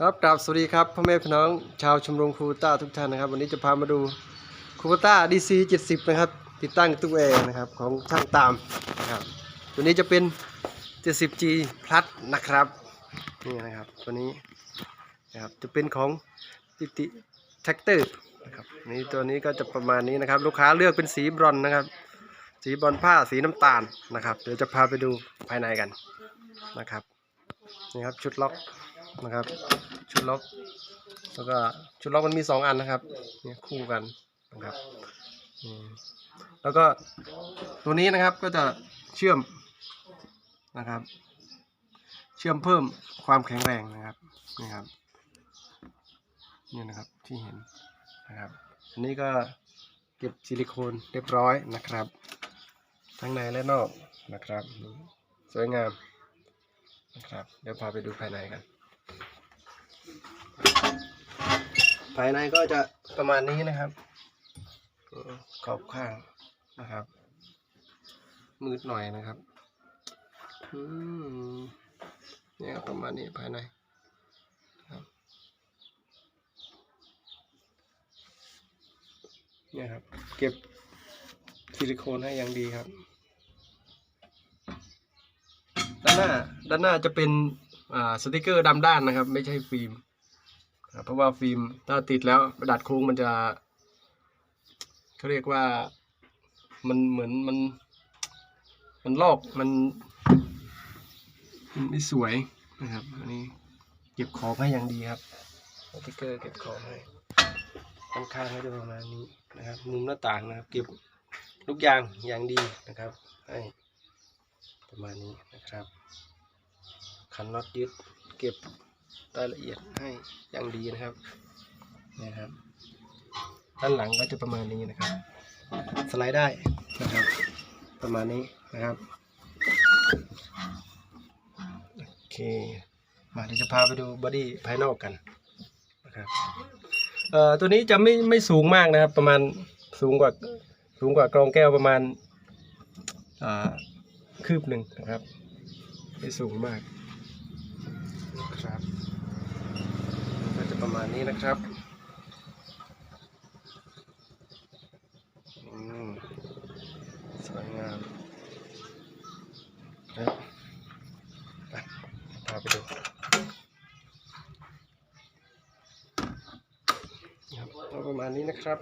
ครับกราบสวัสดีครับพ่อแม่พี่น้องชาวชมรมคูต้าทุกท่านนะครับ วันนี้จะพามาดูคูต้า DC 70นะครับ ติดตั้งตู้แอร์นะครับของช่างตามนะครับตัวนี้จะเป็น 70G Plus นะครับนี่นะครับตัวนี้นะครับจะเป็นของติติแท็กเตอร์นะครับนี่ตัวนี้ก็จะประมาณนี้นะครับ ลูกค้าเลือกเป็นสีบรอนนะครับ สีบรอนผ้าสีน้ำตาลนะครับ เดี๋ยวจะพาไปดูภายในกันนะครับนี่ครับชุดล็อก นะครับ ชุดล็อก แล้วก็ชุดล็อกมันมีสองอันนะครับเนี่ยคู่กันนะครับแล้วก็ตัวนี้นะครับก็จะเชื่อมนะครับ เชื่อมเพิ่มความแข็งแรงนะครับนี่ครับนี่นะครับที่เห็นนะครับ อันนี้ก็เก็บซิลิโคนเรียบร้อยนะครับ ทั้งในและนอกนะครับ สวยงามนะครับ เดี๋ยวพาไปดูภายในกัน ภายในก็จะประมาณนี้นะครับขอบข้างนะครับ มืดหน่อยนะครับอืมเนี่ยครับประมาณนี้ภายในเนี่ยครับ เก็บซิลิโคนให้อย่างดีครับ ด้านหน้าด้านหน้าจะเป็นสติกเกอร์ดำด้านนะครับ ไม่ใช่ฟิล์ม เพราะว่าฟิล์มถ้าติดแล้วกระดาษโค้งมันจะเขาเรียกว่ามันเหมือนมัน มันลอกมันมันไม่สวยนะครับอันนี้เก็บของให้อย่างดีครับสติกเกอร์เก็บของให้ข้างข้างๆก็จะประมาณนี้นะครับ มุมหน้าต่างนะครับ เก็บลูกยางอย่างดีนะครับ ให้ประมาณนี้นะครับ คันน็อตยึดเก็บ รายละเอียดให้อย่างดีนะครับนะครับ ด้านหลังก็จะประมาณนี้นะครับ สไลด์ได้นะครับ ประมาณนี้นะครับโอเคมาเดี๋ยวจะพาไปดูบอดี้ภายนอกกันนะครับเอ่อตัวนี้จะไม่ไม่สูงมากนะครับ ประมาณสูงกว่าสูงกว่ากรองแก้วประมาณอ่าคืบหนึ่งนะครับ ไม่สูงมากนะครับ ก็จะประมา ณนี้นะครับอืมสวยงามครับไปพาไปดูครับก็ประมาณนี้นะครับ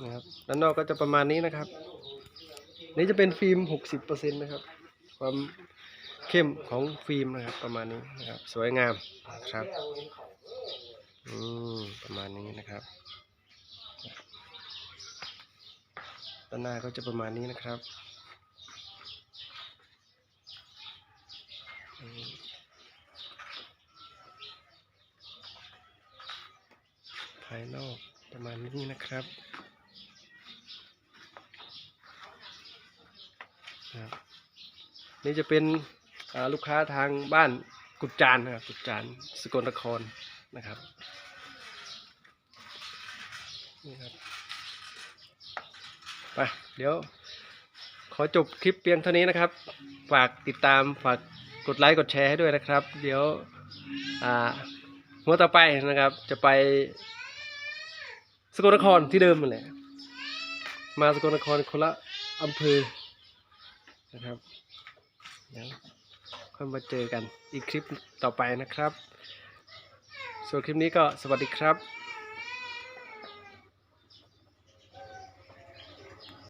นะครับด้านนอกก็จะประมาณนี้นะครับ นี่จะเป็นฟิล์ม 60%นะครับ ความ เข้มของฟิล์มนะครับ ประมาณนี้นะครับ สวยงามนะครับอืมประมาณนี้นะครับด้านหน้าก็จะประมาณนี้นะครับภายนอกประมาณนี้นะครับนี่จะเป็น ลูกค้าทางบ้านกุดจานนะครับกุดจานสกลนครนะครับนี่ครับไปเดี๋ยว ขอจบคลิปเพียงเท่านี้นะครับ ฝากติดตามฝากกดไลค์กดแชร์ให้ด้วยนะครับ เดี๋ยวอ่าหัวต่อไปนะครับ จะไปสกลนครที่เดิมนั่นแหละมาสกลนครคนละอำเภอนะครับเดี๋ยว ค่อยมาเจอกันอีกคลิปต่อไปนะครับ ส่วนคลิปนี้ก็สวัสดีครับ